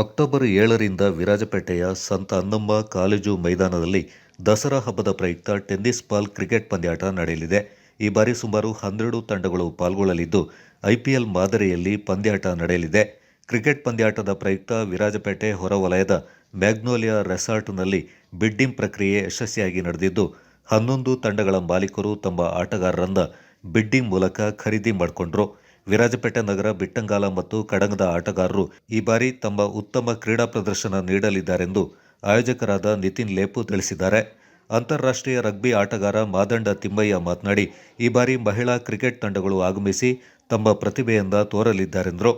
October ಏಳರಿಂದ ವಿರಾಜಪೇಟೆಯ ಸಂತ ಅನ್ನಮ್ಮ college ಮೈದಾನದಲ್ಲಿ ದಸರಾ ಹಬ್ಬದ ಪ್ರಯುಕ್ತ ಟೆನ್ನಿಸ್ ಬಾಲ್ ಕ್ರಿಕೆಟ್ ಪಂದ್ಯಾಟ ನಡೆಯಲಿದೆ. ಈ ಬಾರಿ ಸುಮಾರು ಹನ್ನೆರಡು ತಂಡಗಳು ಪಾಲ್ಗೊಳ್ಳಲಿದ್ದು ಐಪಿಎಲ್ ಮಾದರಿಯಲ್ಲಿ ಪಂದ್ಯಾಟ ನಡೆಯಲಿದೆ. ಕ್ರಿಕೆಟ್ ಪಂದ್ಯಾಟದ ಪ್ರಯುಕ್ತ ವಿರಾಜಪೇಟೆ ಹೊರವಲಯದ ಮ್ಯಾಗ್ನೋಲಿಯಾ ರೆಸಾರ್ಟ್ನಲ್ಲಿ ಬಿಡ್ಡಿಂಗ್ ಪ್ರಕ್ರಿಯೆ ಯಶಸ್ವಿಯಾಗಿ ನಡೆದಿದ್ದು, ಹನ್ನೊಂದು ತಂಡಗಳ ಮಾಲೀಕರು ತಮ್ಮ ಆಟಗಾರರನ್ನ ಬಿಡ್ಡಿಂಗ್ ಮೂಲಕ ಖರೀದಿ ಮಾಡಿಕೊಂಡ್ರು. ವಿರಾಜಪೇಟೆ ನಗರ, ಬಿಟ್ಟಂಗಾಲ ಮತ್ತು ಕಡಂಗದ ಆಟಗಾರರು ಈ ಬಾರಿ ತಮ್ಮ ಉತ್ತಮ ಕ್ರೀಡಾ ಪ್ರದರ್ಶನ ನೀಡಲಿದ್ದಾರೆಂದು ಆಯೋಜಕರಾದ ನಿತಿನ್ ಲೇಪು ತಿಳಿಸಿದ್ದಾರೆ. ಅಂತಾರಾಷ್ಟ್ರೀಯ ರಗ್ಬಿ ಆಟಗಾರ ಮಾದಂಡ ತಿಮ್ಮಯ್ಯ ಮಾತನಾಡಿ, ಈ ಬಾರಿ ಮಹಿಳಾ ಕ್ರಿಕೆಟ್ ತಂಡಗಳು ಆಗಮಿಸಿ ತಮ್ಮ ಪ್ರತಿಭೆಯಿಂದ ತೋರಲಿದ್ದಾರೆಂದರು.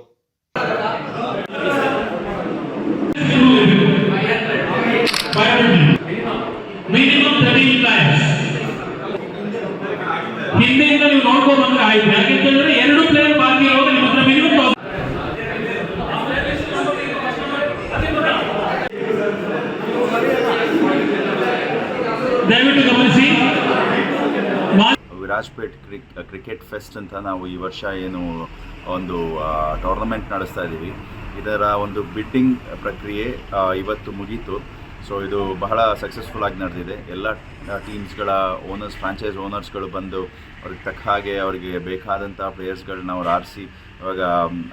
ದಯವಿಟ್ಟು ಗಮನಿಸಿ. ವಿರಾಜ್ಪೇಟ್ ಕ್ರಿಕ್ ಕ್ರಿಕೆಟ್ ಫೆಸ್ಟ್ ಅಂತ ನಾವು ಈ ವರ್ಷ ಏನು, ಒಂದು ಟೂರ್ನಮೆಂಟ್ ನಡೆಸ್ತಾ ಇದ್ದೀವಿ ಇದರ ಒಂದು ಬಿಡ್ಡಿಂಗ್ ಪ್ರಕ್ರಿಯೆ ಇವತ್ತು ಮುಗೀತು. ಸೊ ಇದು ಬಹಳ ಸಕ್ಸಸ್ಫುಲ್ ಆಗಿ ನಡೆದಿದೆ. ಎಲ್ಲ ಟೀಮ್ಸ್ಗಳ ಓನರ್ಸ್ ಫ್ರಾಂಚೈಸ್ ಓನರ್ಸ್ಗಳು ಬಂದು ಅವ್ರಿಗೆ ತಕ್ಕ ಹಾಗೆ ಅವರಿಗೆ ಬೇಕಾದಂಥ ಪ್ಲೇಯರ್ಸ್ಗಳನ್ನ ಅವ್ರು ಆರಿಸಿ, ಇವಾಗ,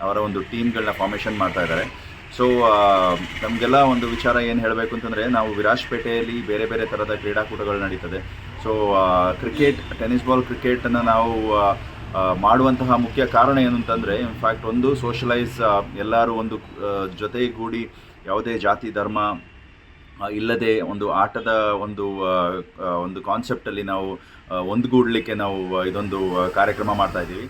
ಅವರ ಒಂದು ಟೀಮ್ಗಳನ್ನ ಫಾರ್ಮೇಷನ್ ಮಾಡ್ತಾ ಇದ್ದಾರೆ. ಸೊ ನಮಗೆಲ್ಲ ಒಂದು ವಿಚಾರ ಏನು ಹೇಳಬೇಕು ಅಂತಂದರೆ, ನಾವು ವಿರಾಜ್ಪೇಟೆಯಲ್ಲಿ ಬೇರೆ ಬೇರೆ ಥರದ ಕ್ರೀಡಾಕೂಟಗಳು ನಡೀತದೆ. ಸೊ ಕ್ರಿಕೆಟ್, ಟೆನಿಸ್ ಬಾಲ್ ಕ್ರಿಕೆಟನ್ನು ನಾವು ಮಾಡುವಂತಹ ಮುಖ್ಯ ಕಾರಣ ಏನು ಅಂತಂದರೆ ಇನ್ಫ್ಯಾಕ್ಟ್ ಒಂದು ಸೋಷಲೈಸ್ ಎಲ್ಲರೂ ಒಂದು ಜೊತೆಗೂಡಿ ಯಾವುದೇ ಜಾತಿ, ಧರ್ಮ ಇಲ್ಲದೆ ಒಂದು ಆಟದ ಒಂದು ಒಂದು ಕಾನ್ಸೆಪ್ಟಲ್ಲಿ ನಾವು ಒಂದುಗೂಡಲಿಕ್ಕೆ ನಾವು ಇದೊಂದು ಕಾರ್ಯಕ್ರಮ ಮಾಡ್ತಾ ಇದ್ದೀವಿ.